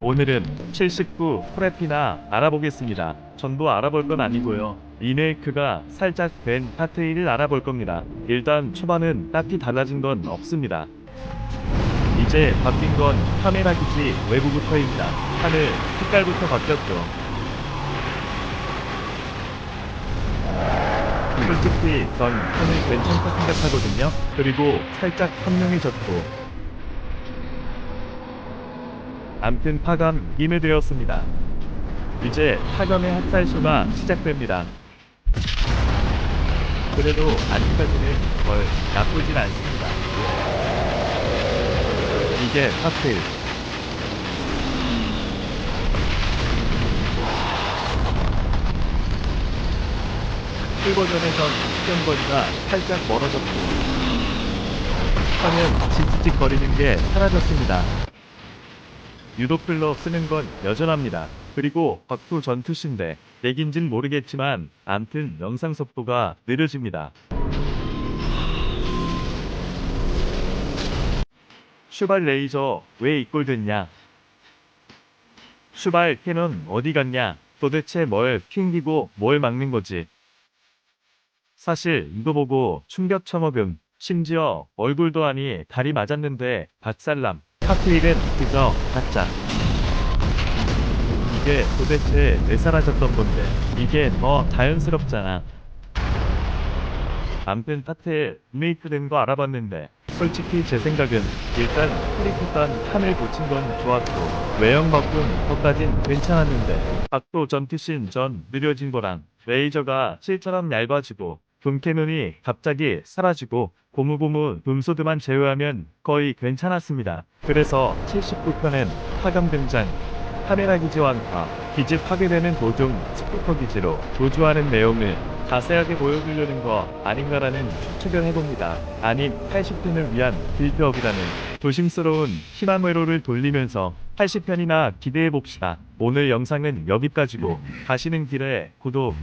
오늘은 79 프레피나 알아보겠습니다. 전부 알아볼 건 아니고요. 리메이크가 살짝 된 파트 1을 알아볼 겁니다. 일단 초반은 딱히 달라진 건 없습니다. 이제 바뀐 건 카메라 기지 외부부터입니다. 하늘 색깔부터 바뀌었죠. 솔직히 전 하늘 괜찮다 생각하거든요. 그리고 살짝 선명해졌고 암튼 파감 임해되었습니다. 이제 파감의 학살수가 시작됩니다. 그래도 아직까지는 걸 나쁘진 않습니다. 이게 파트 1. 풀버전에선 시점거리가 살짝 멀어졌고 화면 지지직거리는 게 사라졌습니다. 유도플러 쓰는 건 여전합니다. 그리고 곽도 전투신데 렉인진 모르겠지만 암튼 영상 속도가 느려집니다. 슈발 레이저 왜 이꼴 됐냐? 슈발 캐논 어디 갔냐? 도대체 뭘 튕기고 뭘 막는 거지? 사실 이거 보고 충격 처먹음. 심지어 얼굴도 아니 다리 맞았는데 박살남. 카트일은 그저 가짜. 이게 도대체 왜 사라졌던 건데 이게 더 자연스럽잖아. 암튼 파트에 리메이크된 거 알아봤는데 솔직히 제 생각은 일단 프리쿠단 하늘 고친 건 좋았고 외형 바꾼 것까진 괜찮았는데 각도 전투신 전 느려진 거랑 레이저가 실처럼 얇아지고 붐캐논이 갑자기 사라지고 고무고무 붐소드만 제외하면 거의 괜찮았습니다. 그래서 79편엔 파감 등장 카메라 기지 완화, 기지 파괴되는 도중 스피커 기지로 도주하는 내용을 자세하게 보여주려는 거 아닌가라는 추측을 해봅니다. 아님 80편을 위한 빌드업이라는 조심스러운 희망 회로를 돌리면서 80편이나 기대해 봅시다. 오늘 영상은 여기까지고 가시는 길에 구독,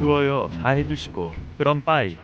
좋아요 다 해주시고 그럼 빠이.